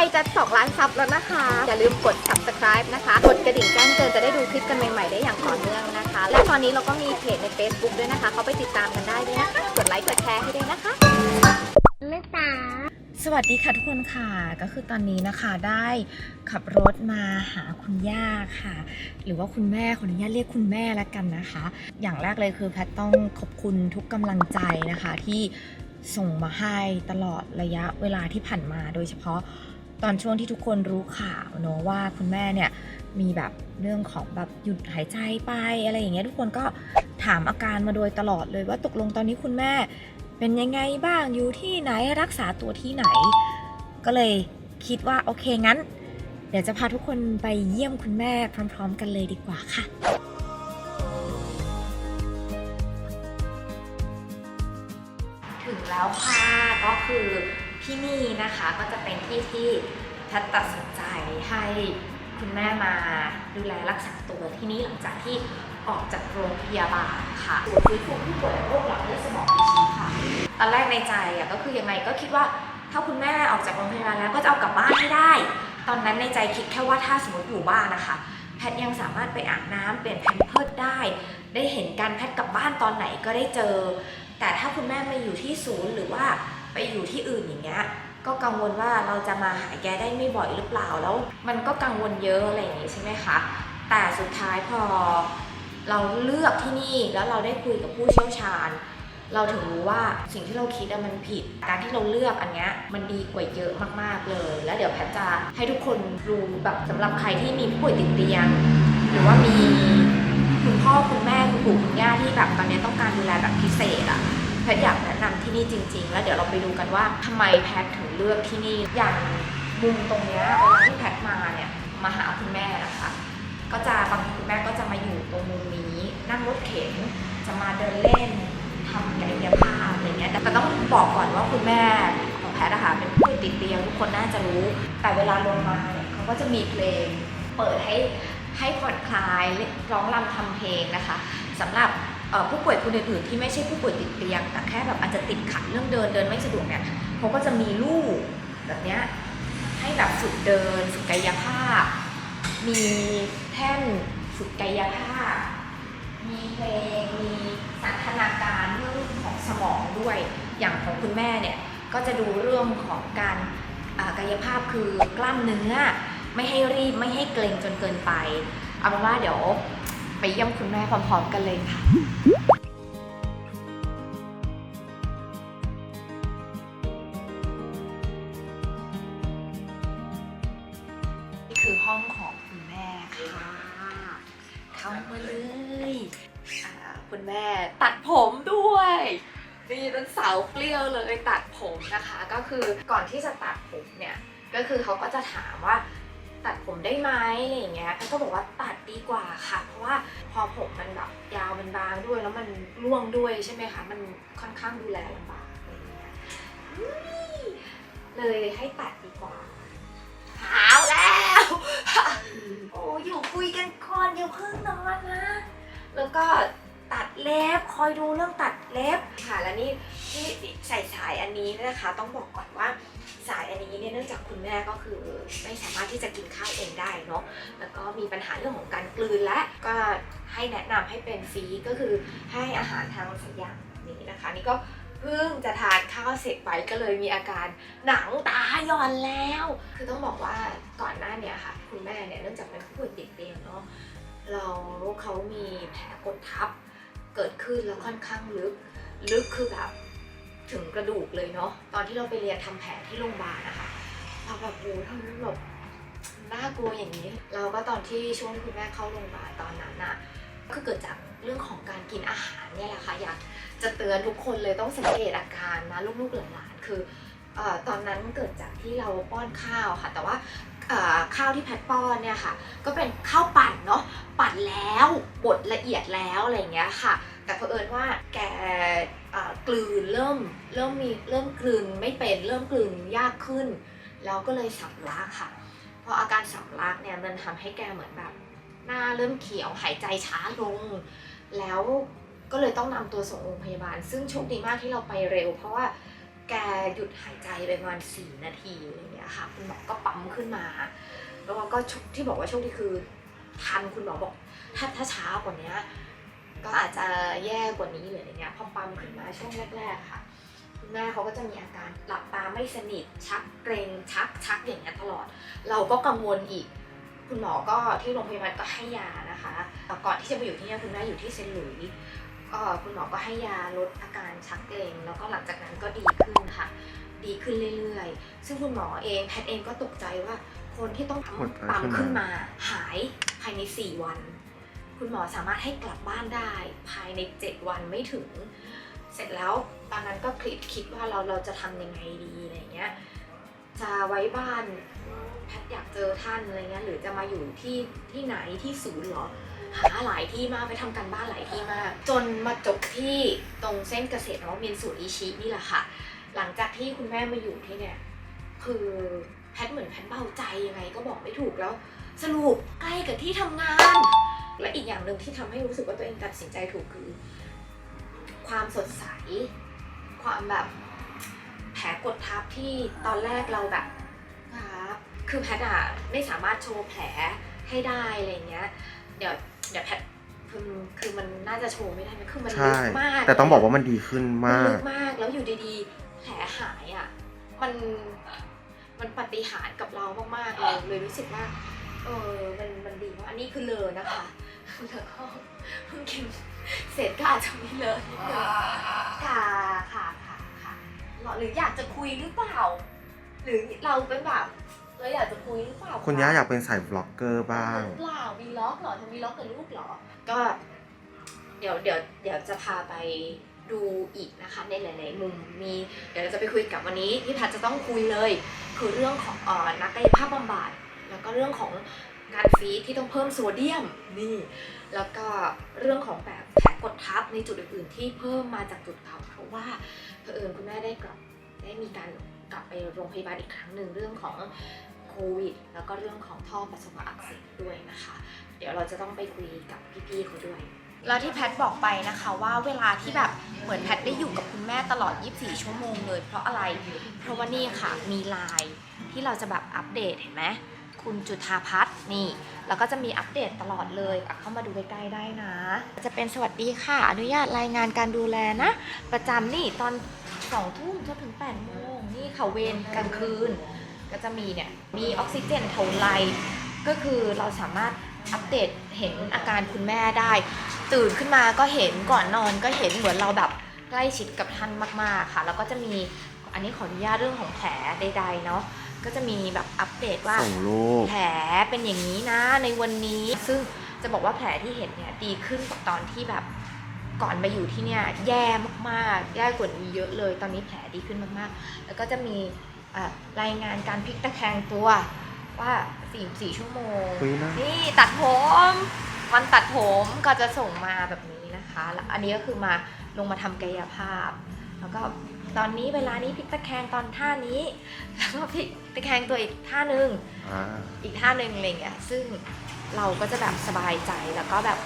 ล้จะ 2 ล้านซับแล้วนะคะ อย่าลืมกด subscribe นะคะ กดกระดิ่งแจ้งเตือนจะได้ดูคลิปกันใหม่ๆได้อย่างต่อเนื่องนะคะ และตอนนี้เราก็มีเพจใน Facebook ด้วยนะคะ เขาไปติดตามกันได้ด้วยนะคะ กดไลค์กดแชร์ให้ด้วยนะคะแม่ตาสวัสดีค่ะทุกคนค่ะก็คือตอนนี้นะคะได้ขับรถมาหาคุณย่าค่ะ หรือว่าคุณแม่ขออนุญาตเรียกคุณแม่แล้วกันนะคะ อย่างแรกเลยคือแพทย์ต้องขอบคุณทุกกำลังใจนะคะที่ส่งมาให้ตลอดระยะเวลาที่ผ่านมาโดยเฉพาะ ตอนช่วงที่ทุกคนรู้ข่าวเนอะว่าคุณแม่เนี่ยมีแบบเรื่องของแบบหยุดหายใจไปอะไรอย่างเงี้ยทุกคนก็ถามอาการมาโดยตลอดเลยว่าตกลงตอนนี้คุณแม่เป็นยังไงบ้างอยู่ที่ไหนรักษาตัวที่ไหน ก็เลยคิดว่าโอเคงั้น เดี๋ยวจะพาทุกคนไปเยี่ยมคุณแม่พร้อม ๆ กันเลยดีกว่าค่ะถึงแล้วค่ะก็คือ ที่นี่นะคะก็จะเป็นที่ที่แพทย์ตัดสินใจให้คุณแม่มาดูแลรักษาตัวที่นี่หลังจากที่ออกจากโรงพยาบาลค่ะศูนย์ฟื้นฟูผู้ป่วยโรคหลอดเลือดสมองตีชีค่ะ ตอนแรกในใจอะก็คือยังไงก็คิดว่าถ้าคุณแม่ออกจากโรงพยาบาลแล้วก็จะเอากลับบ้านให้ได้ ตอนนั้นในใจคิดแค่ว่าถ้าสมมติอยู่บ้านนะคะแพทย์ยังสามารถไปอาบน้ำเปลี่ยนแพมเพิร์สได้ ได้เห็นการแพทย์กลับบ้านตอนไหนก็ได้เจอ แต่ถ้าคุณแม่มาอยู่ที่ศูนย์หรือว่า ไปอยู่ที่อื่นอย่างเงี้ยก็กังวลว่าเราจะมาหาแกได้ไม่บ่อยหรือเปล่าแล้ว มันก็กังวลเยอะอะไรอย่างงี้ใช่ไหมคะแต่สุดท้ายพอเราเลือกที่นี่แล้วเราได้คุยกับผู้เชี่ยวชาญ เราถึงรู้ว่าสิ่งที่เราคิดมันผิด การที่เราเลือกอันเนี้ยมันดีกว่าเยอะมากๆเลย แล้วเดี๋ยวแพทจะให้ทุกคนรู้แบบสำหรับใครที่มีผู้ป่วยติดเตียง หรือว่ามีคุณพ่อคุณแม่คุณปู่คุณย่าที่แบบตอนนี้ต้องการดูแลแบบพิเศษอะ แพทย์อยากแนะนำที่นี่จริง ๆ แล้วเดี๋ยวเราไปดูกันว่าทำไมแพทย์ถึงเลือกที่นี่อย่างมุมตรงเนี้ยเวลาที่แพทย์มาเนี่ยมาหาคุณแม่นะคะ ก็จะบางทีคุณแม่ก็จะมาอยู่ตรงมุมนี้ นั่งรถเข็นจะมาเดินเล่นทำกายภาพอะไรเงี้ยแต่ต้องบอกก่อนว่าคุณแม่ของแพทย์อะค่ะเป็นผู้ติดเตียงทุกคนน่าจะรู้ แต่เวลาลงมาเนี่ยเขาก็จะมีเพลงเปิดให้ให้ผ่อนคลายร้องรำทำเพลงนะคะสำหรับ ผู้ป่วยคนอื่นๆที่ไม่ใช่ผู้ป่วยติดเตียง แต่แค่แบบอาจจะติดขัดเรื่องเดินเดินไม่สะดวกเนี่ยเขาก็จะมีลู่แบบเนี้ยให้แบบฝึกเดินฝึกกายภาพ มีแท่นฝึกกายภาพ มีเพลงมีสันทนาการเรื่องของสมองด้วยอย่างของคุณแม่เนี่ยก็จะดูเรื่องของการกายภาพคือกล้ามเนื้อ ไม่ให้รีบไม่ให้เกร็งจนเกินไป เอาเป็นว่าเดี๋ยว ไปเยี่ยมคุณแม่พร้อมๆกันเลยค่ะนี่คือห้องของคุณแม่ค่ะเข้ามาเลยอ่าคุณแม่ตัดผมด้วยนี่เป็นสาวเปรี้ยวเลยตัดผมนะคะ ก็คือก่อนที่จะตัดผมเนี่ยก็คือเขาก็จะถามว่า ตัดผมได้ไหมอะไรอย่างเงี้ยเขาบอกว่าตัดดีกว่าค่ะ เพราะว่าพอผมมันแบบยาวมันบางด้วยแล้วมันร่วงด้วยใช่ไหมคะ มันค่อนข้างดูแลลำบากอะไรอย่างเงี้ยเลยให้ตัดดีกว่าหาวแล้ว โอ้อยู่คุยกันก่อนอย่เพิ่งนอนนะ แล้วก็ตัดเล็บคอยดูเรื่องตัดเล็บค่ะแล้วนี่ที่ใส่สายอันนี้นะคะ ต้องบอกก่อนว่า สายอันนี้เนี่ยเนื่องจากคุณแม่ก็คือไม่สามารถที่จะกินข้าวเองได้เนาะแล้วก็มีปัญหาเรื่องของการกลืนและก็ให้แนะนำให้เป็นฟีก็คือให้อาหารทางสายยางนี้นะคะ นี่ก็เพิ่งจะทานข้าวเสร็จไปก็เลยมีอาการหนังตาหย่อนแล้ว คือต้องบอกว่าก่อนหน้าเนี่ยค่ะ คุณแม่เนี่ยเนื่องจากเป็นผู้ป่วยติดเตียงเนาะเราเขามีแผลกดทับเกิดขึ้นแล้วค่อนข้างลึก ลึกคือแบบ ถึงกระดูกเลยเนาะตอนที่เราไปเรียนทำแผลที่โรงพยาบาลนะคะเราแบบโอ้ทำไมแบบน่ากลัวอย่างนี้ เราก็ตอนที่ช่วงที่คุณแม่เข้าโรงพยาบาลตอนนั้นน่ะก็เกิดจากเรื่องของการกินอาหารเนี่ยแหละค่ะอยากจะเตือนทุกคนเลยต้องสังเกตอาการนะลูกๆหลานๆคืออตอนนั้นเกิดจากที่เราป้อนข้าวค่ะ แต่ว่าข้าวที่แพทป้อนเนี่ยค่ะ ก็เป็นข้าวปั่นเนาะปั่นแล้วบดละเอียดแล้วอะไรอย่างเงี้ยค่ะ แต่เผอิญว่าแก กลืนเริ่มเริ่มมีเริ่มกลืนไม่เป็นเริ่มกลืนยากขึ้น แล้วก็เลยสำลักค่ะพออาการสำลักเนี่ยมันทำให้แกเหมือนแบบหน้าเริ่มเขียวหายใจช้าลง แล้วก็เลยต้องนำตัวส่งโรงพยาบาล ซึ่งโชคดีมากที่เราไปเร็ว เพราะว่าแกหยุดหายใจไปประมาณสี่นาทีอะไรอย่างเงี้ยค่ะคุณหมอก็ปั๊มขึ้นมา แล้วก็ที่บอกว่าโชคดีคือทันคุณหมอบอกถ้าถ้าช้ากว่านี้ ก็อาจจะแย่กว่านี้เลยอะไรเงี้ยพอปั๊มขึ้นมาช่วงแรกๆค่ะคุณแม่เขาก็จะมีอาการหลับตาไม่สนิทชักเกรงชักชักอย่างเงี้ยตลอด เราก็กังวลอีก คุณหมอก็ที่โรงพยาบาลก็ให้ยานะคะแต่ก่อนที่จะมาอยู่ที่เนี่ยคุณแม่อยู่ที่เซนต์หลุยส์ก็คุณหมอก็ให้ยาลดอาการชักเกรงแล้วก็หลังจากนั้นก็ดีขึ้นค่ะ ดีขึ้นเรื่อยๆ ซึ่งคุณหมอเองแพทย์เองก็ตกใจว่าคนที่ต้องปั๊มหมดอะไรปั๊มขึ้นมาขึ้นมาหายภายใน 4 วัน คุณหมอสามารถให้กลับบ้านได้ภายใน 7 วันไม่ถึง เสร็จแล้วตอนนั้นก็คิดคิดว่าเราเราจะทำยังไงดีอะไรเงี้ยจะไว้บ้านแพทอยากเจอท่านอะไรเงี้ยหรือจะมาอยู่ที่ที่ไหนที่ศูนย์เหรอหาหลายที่มากไปทำการบ้านหลายที่มาก จนมาจบที่ตรงเส้นเกษตรนวมินทร์ศูนย์อิชินี่แหละค่ะ หลังจากที่คุณแม่มาอยู่ที่เนี่ยคือแพทเหมือนแพทเบาใจยังไงก็บอกไม่ถูกแล้ว สรุปใกล้กับที่ทำงาน และอีกอย่างหนึ่งที่ทำให้รู้สึกว่าตัวเองตัดสินใจถูกคือ ความสดใส ความแบบแผลกดทับที่ตอนแรกเราแบบครับคือแพทย์อะไม่สามารถโชว์แผลให้ได้อะไรเงี้ย เดี๋ยวเดี๋ยวแพทย์คือคือมันน่าจะโชว์ไม่ได้มันคือมันลึใช่กมาก แต่ต้องบอกว่ามันดีขึ้นมันมาลึกกมากแล้วอยู่ดีๆ แผลหายอะมันมันปาฏิหารย์กับเรามากๆเลยเลยรู้สึกว่าเออมันมันดีมากอันนี้คือเลอนะคะ แล้วก็เพิ่งกินเสร็จก็อาจจะมีเลอนิดนึงค่ะค่ะค่ะค่ะหรืออยากจะคุยหรือเปล่า หรือเราเป็นแบบเราอยากจะคุยหรือเปล่าคุณย่าอยากเป็นสายบล็อกเกอร์บ้างเปล่าวีล็อกเหรอทำวีล็อกกับลูกเหรอ ก็ เดี๋ยวเดี๋ยวเดี๋ยวจะพาไปดูอีกนะคะในหลาย ๆ มุมมีเดี๋ยวเราจะไปคุยกับวันนี้ที่แพทย์จะต้องคุยเลย คือเรื่องของเอ่อนักกายภาพบำบัดแล้วก็เรื่องของ การฟีดที่ต้องเพิ่มโซเดียมนี่ แล้วก็เรื่องของแบบแผลกดทับในจุดอื่นๆที่เพิ่มมาจากจุดเก่าเพราะว่าเผอิญคุณแม่ได้กลับได้มีการกลับไปโรงพยาบาลอีกครั้งหนึ่งเรื่องของโควิด แล้วก็เรื่องของท่อปัสสาวะอักเสบด้วยนะคะ เดี๋ยวเราจะต้องไปคุยกับพี่ๆเขาด้วยแล้วที่แพทบอกไปนะคะว่าเวลาที่แบบเหมือนแพทได้อยู่กับคุณแม่ตลอด 24 ชั่วโมงเลย เพราะอะไร เพราะว่านี่ค่ะมีไลน์ที่เราจะแบบอัปเดตเห็นไหม คุณจุธาพัฒน์นี่ แล้วก็จะมีอัปเดตตลอดเลยเข้ามาดูใกล้ๆได้นะ จะเป็นสวัสดีค่ะ อนุญาตรายงานการดูแลนะ ประจำนี่ตอนสองทุ่มจนถึง8ปดโมงนี่เขาเวรกลางคืน ก็จะมีเนี่ยมีออกซิเจนเท่าไรก็คือเราสามารถอัปเดตเห็นอาการคุณแม่ได้ ตื่นขึ้นมาก็เห็นก่อนนอนก็เห็นเหมือนเราแบบใกล้ชิดกับท่านมากๆค่ะ แล้วก็จะมีอันนี้ขออนุญาตเรื่องของแผลใดๆเนาะ ก็จะมีแบบอัปเดตว่าส่งรูปแผลเป็นอย่างนี้นะในวันนี้ ซึ่งจะบอกว่าแผลที่เห็นเนี่ยดีขึ้นกว่าตอนที่แบบก่อนมาอยู่ที่เนี่ยแย่มากๆ แย่กว่านี้เยอะเลย ตอนนี้แผลดีขึ้นมากๆ แล้วก็จะมีอะรายงานการพลิกตะแคงตัวว่าสี่สี่ชั่วโมงคุยนะนี่ตัดผมวันตัดผมก็จะส่งมาแบบนี้นะคะแล้วอันนี้ก็คือมาลงมาทำกายภาพ แล้วก็ ตอนนี้เวลานี้พลิกตะแคงตอนท่านี้ แล้วก็พลิกตะแคงตัวอีกท่านึงอ่าอีกท่าหนึ่งอะไรเงี้ยซึ่งเราก็จะแบบสบายใจแล้วก็แบบ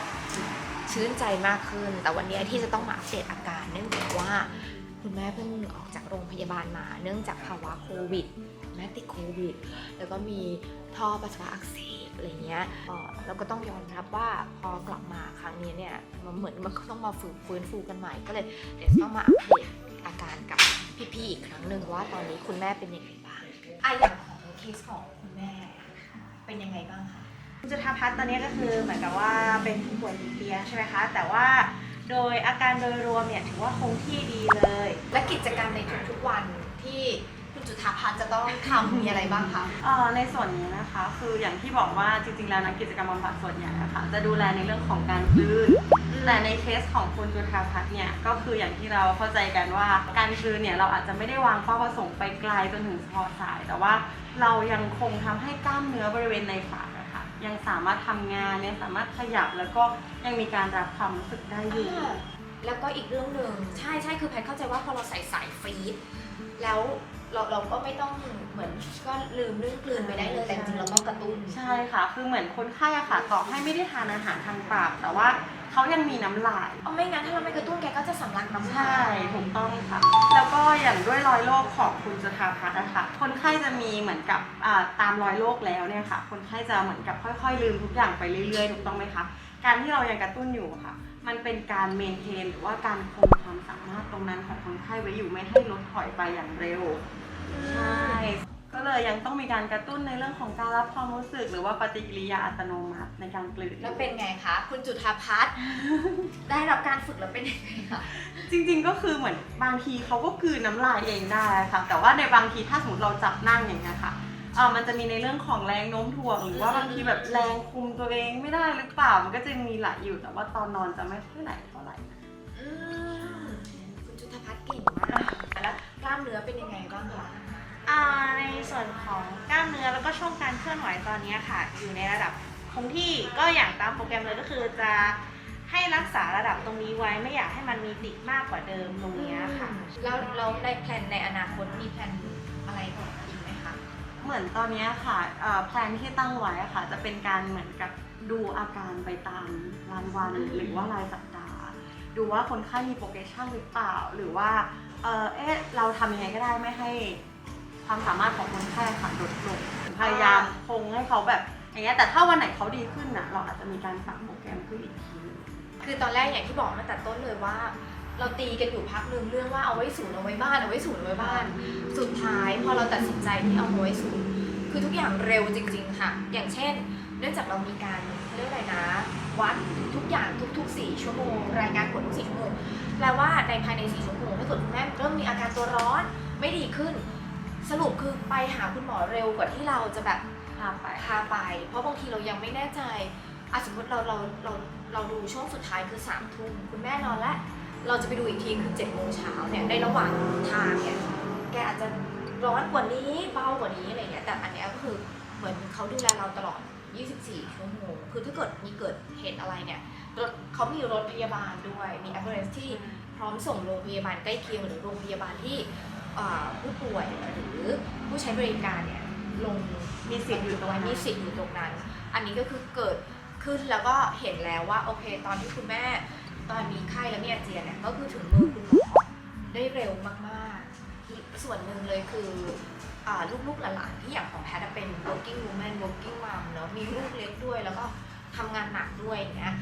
ชื่นใจมากขึ้น แต่วันนี้ที่จะต้องมาอัปเดตอาการเนื่องจากว่าคุณแม่เพิ่งออกจากโรงพยาบาลมา เนื่องจากภาวะโควิดแม่ติดโควิด แล้วก็มีท่อปัสสาวะอักเสบอะไรเงี้ยเอ่อเราก็ต้องยอมรับว่าพอกลับมาครั้งนี้เนี่ยมันเหมือนมันก็ต้องมาฟื้นฟื้นฟูกันใหม่ก็เลยเดี๋ยวต้องมาอัปเดต อาการกับพี่ๆอีกครั้งหนึ่งว่าตอนนี้คุณแม่เป็นยังไงบ้างอะอย่างของเคสของคุณแม่เป็นยังไงบ้างคะคุณจุธาพัฒน์ตอนนี้ก็คือเหมือนกับว่าเป็นผู้ป่วยติดเตียงใช่ไหมคะ แต่ว่าโดยอาการโดยรวมเนี่ยถือว่าคงที่ดีเลย และกิจกรรมในทุกๆวันที่คุณจุธาพัฒน์จะต้องทำมีอะไรบ้างคะเอ่อในส่วนนี้นะคะ คืออย่างที่บอกว่าจริงๆแล้วนักกิจกรรมบำบัดส่วนใหญ่นะคะจะดูแลในเรื่องของการคลื่น แต่ในเคสของคุณจุธาพัฒน์เนี่ยก็คืออย่างที่เราเข้าใจกันว่า การคลื่นเนี่ยเราอาจจะไม่ได้วางเป้าประสงค์ไปไกลจนถึงคอสาย แต่ว่าเรายังคงทำให้กล้ามเนื้อบริเวณในปากนะคะยังสามารถทำงานยังสามารถขยับแล้วก็ยังมีการรับความรู้สึกได้อยู่แล้วก็อีกเรื่องหนึ่งใช่ใช่คือแพทย์เข้าใจว่าพอเราใส่สายฟรีดแล้วเราเราก็ไม่ต้องเหมือนก็ลืมเรื่องกลืนไปได้เลยแต่จริงๆเราต้องกระตุ้นใช่ค่ะ คือเหมือนคนไข้อะค่ะต่อให้ไม่ได้ทานอาหารทางปากแต่ว่า เขายังมีน้ำลายเอาไม่งั้นถ้าเราไม่กระตุ้นแกก็จะสำลักน้ำลาใช่ยถูกต้องค่ะ แล้วก็อย่างด้วยรอยโรคของคุณจุธาพัฒน์นะคะคนไข้จะมีเหมือนกับอ่าตามรอยโรคแล้วเนี่ยค่ะ คนไข้จะเหมือนกับค่อยๆ ลืมทุกอย่างไปเรื่อยๆถูกต้องไหมคะการที่เรายังกระตุ้นอยู่ค่ะ มันเป็นการเมนเทนหรือว่าการคงความสามารถตรงนั้นของคนไข้ไว้อยู่ไม่ให้ลดถอยไปอย่างเร็ว ใช่ ก็เลยยังต้องมีการกระตุ้นในเรื่องของการรับความรู้สึก หรือว่าปฏิกิริยาอัตโนมัติในการกลืนแล้วเป็นไงคะ คุณจุธาพัฒน์ได้รับการฝึกแล้วเป็นยังไงคะจริงๆก็คือเหมือนบางทีเขาก็กลืนน้ำลายเองได้ค่ะ แต่ว่าในบางทีถ้าสมมติเราจับนั่งอย่างเงี้ยค่ะเออมันจะมีในเรื่องของแรงโน้มถ่วงหรือว่าบางทีแบบแรงคุมตัวเองไม่ได้หรือเปล่ามันก็จะมีไหลอยู่แต่ว่าตอนนอนจะไม่ค่อยไหลเท่าไหร่อืมคุณจุธาพัฒน์เก่งมากแล้วกล้ามเนื้อเป็นยังไงบ้างคะอ่า ในส่วนของกล้ามเนื้อแล้วก็ช่วงการเคลื่อนไหวตอนนี้ค่ะ อยู่ในระดับคงที่ก็อย่างตามโปรแกรมเลยก็คือจะให้รักษาระดับตรงนี้ไว้ไม่อยากให้มันมีติดมากกว่าเดิมตรงเนี้ยค่ะ แล้วเราได้แพลนในอนาคตมีแพลนอะไรอีกไหมคะ เหมือนตอนเนี้ยค่ะเอ่อแพลนที่ตั้งไว้อะค่ะ จะเป็นการเหมือนกับดูอาการไปตามรายวันอืมหรือว่ารายสัปดาห์ ดูว่าคนไข้มีโปรเกรสชันหรือเปล่า หรือว่าเออเอ๊ะเราทำยังไงก็ได้ไม่ให้ ความสามารถของคนไข้ค่ะลดลงพยายามคงให้เขาแบบอย่างเงี้ยแต่ถ้าวันไหนเขาดีขึ้นนะเราอาจจะมีการปรับโปรแกรมขึ้นอีกทีหนึงคือตอนแรกอย่างที่บอกมาแต่ต้นเลยว่า เราตีกันอยู่พักนึงเรื่องว่าเอาไว้ศูนย์เอาไว้บ้านเอาไว้ศูนย์เอาไว้บ้าน สุดท้ายพอเราตัดสินใจที่เอามาไว้ศูนย์คือทุกอย่างเร็วจริง ๆ ค่ะ อย่างเช่น เนื่องจากเรามีการเรียกอะไรนะ วัดทุกอย่างทุกๆ4ชั่วโมงรายงานผลทุก4ชั่วโมงแปลว่าในภายใน4ชั่วโมงถ้าเกิดคุณแม่เริ่มมีอาการตัวร้อนไม่ดีขึ้น สรุปคือไปหาคุณหมอเร็วกว่าที่เราจะแบบพาไป พาไป เพราะบางทีเรายังไม่แน่ใจอะสมมติเราเราเราเราดูช่วงสุดท้ายคือสามทุ่มคุณแม่นอนแล้ว เราจะไปดูอีกทีคือเจ็ดโมงเช้าเนี่ยในระหว่างทางเนี่ยแกอาจจะร้อนกว่านี้เบากว่านี้อะไรเงี้ยแต่อันเนี้ยก็คือเหมือนเขาดูแลเราตลอด 24 ชั่วโมง คือถ้าเกิดมีเกิดเหตุอะไรเนี่ยรถเขามีรถพยาบาลด้วย มี ambulance ที่พร้อมส่งโรงพยาบาลใกล้เคียงหรือโรงพยาบาลที่อ่า ผู้ป่วยหรือผู้ใช้บริการเนี่ยลงมีสิทธิ์อยู่ตรงนั้นมีสิทธิ์อยู่ตรงนั้น อันนี้ก็คือเกิดขึ้นแล้วก็เห็นแล้วว่าโอเค ตอนที่คุณแม่ตอนมีไข้แล้วมีอาเจียนเนี่ยก็คือถึงมือคุณหมอได้เร็วมากๆ ส่วนหนึ่งเลยคืออลูกๆหลานๆที่อย่างของแพทเป็น working woman working mom เนอะมีลูกเล็กด้วยแล้วก็ทำงานหนักด้วยอย่างเงี้ย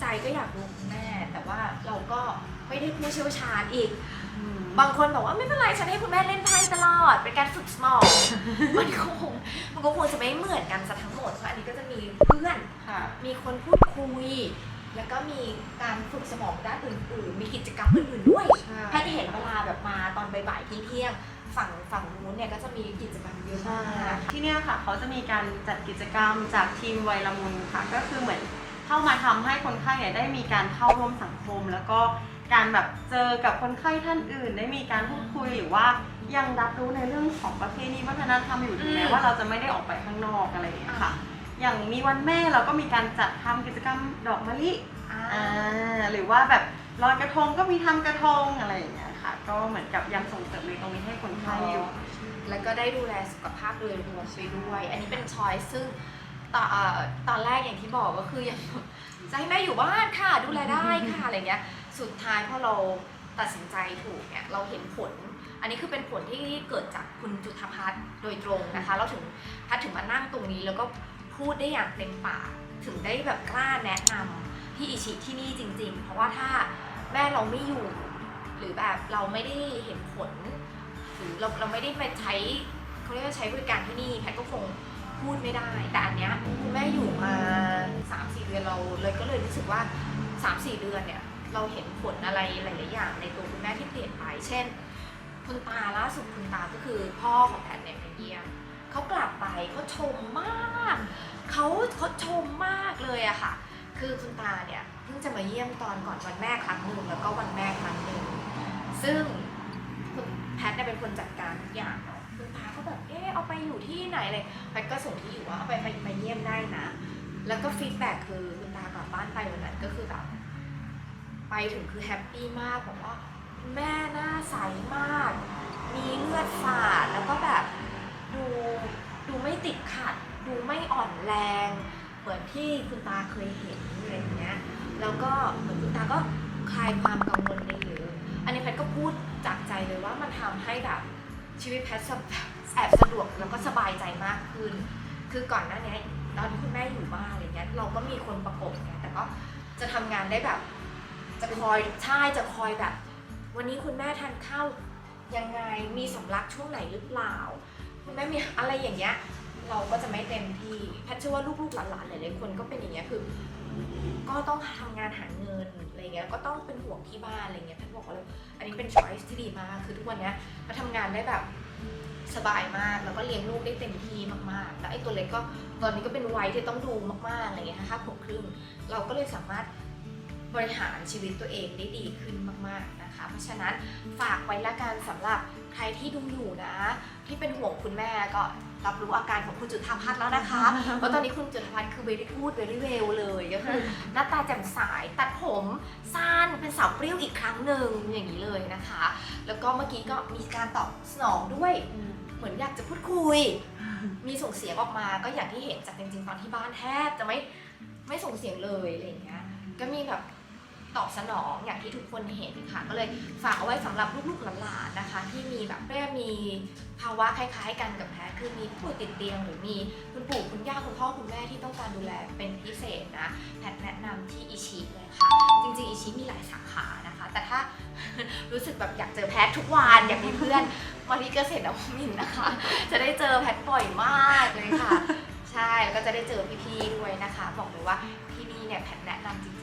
ใจก็อยากดูคุณแม่แต่ว่าเราก็ไม่ได้ผู้เชี่ยวชาญอีก บางคนบอกว่าไม่เป็นไรฉันให้คุณแม่เล่นไพ่ตลอด เป็นการฝึกสมอง มันก็คงมันก็คงจะไม่เหมือนกันซะทั้งหมดเพราะอันนี้ก็จะมีเพื่อน ค่ะ มีคนพูดคุย แล้วก็มีการฝึกสมองด้านอื่นๆ มีกิจกรรมอื่นๆด้วยใช่ แพทย์เห็นเวลาแบบมาตอนบ่ายๆที่เที่ยงๆฝั่งฝั่งนู้นเนี่ยก็จะมีกิจกรรมเยอะมาก ที่เนี่ยค่ะเขาจะมีการจัดกิจกรรมจากทีมไวละมุนค่ะ ก็คือเหมือนเข้ามาทำให้คนไข้เนี่ยได้มีการเข้าร่วมสังคม แล้วก็ การแบบเจอกับคนไข้ท่านอื่น ได้มีการพูดคุยหรือว่ายังรับรู้ในเรื่องของประเพณีวัฒนธรรมอยู่ถึงแม้อืมว่าเราจะไม่ได้ออกไปข้างนอกอะไรอย่างเงี้ยค่ะ อย่างมีวันแม่เราก็มีการจัดทำกิจกรรมดอกมะลิอ่าอ่าหรือว่าแบบลอยกระทงก็มีทำกระทงอะไรอย่างเงี้ยค่ะ ก็เหมือนกับยังส่งเสริมในตรงนี้ให้คนไข้อยู่ แล้วก็ได้ดูแลสุขภาพโดยรวมไปด้วย อันนี้เป็นช้อยซึ่งตอนเอ่อตอนแรกอย่างที่บอกก็คือยังจะให้แม่อยู่บ้านค่ะดูแลได้ค่ะอะไรเงี้ย สุดท้ายพอเราตัดสินใจถูกเนี่ยเราเห็นผล อันนี้คือเป็นผลที่เกิดจากคุณจุธพัฒน์โดยตรงนะคะ เราถึงพัฒน์ถึงมานั่งตรงนี้แล้วก็พูดได้อย่างเต็มปากถึงได้แบบกล้าแนะนำพี่อิชิที่นี่จริง ๆ เพราะว่าถ้าแม่เราไม่อยู่ หรือแบบเราไม่ได้เห็นผล หรือเราเราไม่ได้มาใช้เขาเรียกว่าใช้บริการที่นี่แพทย์ก็คงพูดไม่ได้ แต่อันเนี้ยคุณแม่อยู่มา3-4เดือนเราเลยก็เลยรู้สึกว่า3-4เดือนเนี่ย เราเห็นผลอะไรหลายๆอย่างในตัวคุณแม่ที่เปลี่ยนไป เช่น คุณตาล่าสุดคุณตาก็คือพ่อของแพทเนี่ยเป็นเยี่ยมเขากลับไปเขาชมมากเขาเขาชมมากเลยอะค่ะ คือคุณตาเนี่ยเพิ่งจะมาเยี่ยมตอนก่อนวันแม่ครั้งหนึ่งแล้วก็วันแม่ครั้งหนึ่งซึ่งคุณแพทเนี่ยเป็นคนจัดการทุกอย่างเนาะคุณตาก็แบบเออเอาไปอยู่ที่ไหนเลยแพทก็ส่งที่อยู่ว่าเอาไปไปไปเยี่ยมได้นะ แล้วก็ฟีดแบ็กคือคุณตากลับบ้านไปวันนั้นก็คือแบบ ไปถึงคือแฮปปี้มากบอกว่าแม่หน้าใสมาก มีเลือดฝาดแล้วก็แบบดูดูไม่ติดขัด ดูไม่อ่อนแรง เหมือนที่คุณตาเคยเห็นอะไรอย่างเงี้ยแล้วก็เหมือนคุณตาก็คลายความกังวลได้เยอะอันนี้แพทก็พูดจากใจเลยว่ามันทำให้แบบชีวิตแพทแอบสะดวกแล้วก็สบายใจมากขึ้น คือก่อนหน้านี้ตอนที่คุณแม่อยู่บ้านอะไรเงี้ยเราก็มีคนประกบไงแต่ก็จะทำงานได้แบบ จะคอยใช่จะคอยแบบ วันนี้คุณแม่ทานข้าวยังไงมีสำลักช่วงไหนหรือเปล่า คุณแม่มีอะไรอย่างเงี้ย เราก็จะไม่เต็มที่แพทเชื่อว่าลูกๆหลานๆหลายๆคนก็เป็นอย่างเงี้ยคือ ก็ต้องทำงานหาเงินอะไรเงี้ยก็ต้องเป็นห่วงที่บ้านอะไรเงี้ยแพทบอกว่าเลยอันนี้เป็นช้อยส์ที่ดีมากคือทุกวันเนี้ยมาทำงานได้แบบสบายมากแล้วก็เลี้ยงลูกได้เต็มที่มากๆ แล้วไอ้ตัวเล็กก็ตอนนี้ก็เป็นวัยที่ต้องดูมากๆอะไรเงี้ยห้าขวบครึ่งเราก็เลยสามารถ บริหารชีวิตตัวเองได้ดีขึ้นมาก ๆนะคะ เพราะฉะนั้นฝากไว้ละกันสำหรับใครที่ดูอยู่นะ ที่เป็นห่วงคุณแม่ก็รับรู้อาการของคุณจุฑาพัฒน์แล้วนะคะ เพราะตอนนี้คุณจุฑาพัฒน์คือ very good very well เลยก็คือหน้าตาแจ่มใสตัดผมสั้นเป็นสาวเปรี้ยวอีกครั้งหนึ่งอย่างนี้เลยนะคะ แล้วก็เมื่อกี้ก็มีการตอบสนองด้วยเหมือนอยากจะพูดคุย มีส่งเสียงออกมาก็อย่างที่เห็นจากจริงๆตอนที่บ้านแทบจะไม่ไม่ส่งเสียงเลยอะไรอย่างเงี้ยก็มีแบบ ตอบสนองอย่างที่ทุกคนเห็นค่ะ ก็เลยฝากเอาไว้สำหรับลูกๆหลานๆนะคะ ที่มีแบบเรียกมีภาวะคล้ายๆ กันกับแพทคือมีผู้ป่วยติดเตียง หรือมีคุณปู่คุณย่าคุณพ่อคุณแม่ที่ต้องการดูแลเป็นพิเศษนะแพทแนะนำที่อิชิเลยค่ะ จริงๆอิชิมีหลายสาขานะคะ แต่ถ้ารู้สึกแบบอยากเจอแพททุกวันอยากมีเพื่อนมาที่เกษตรนวมินนะคะ จะได้เจอแพทบ่อยมากเลยค่ะ ใช่แล้วก็จะได้เจอพี่ๆด้วยนะคะ บอกเลยว่าที่นี่เนี่ยแพทแนะนำจริง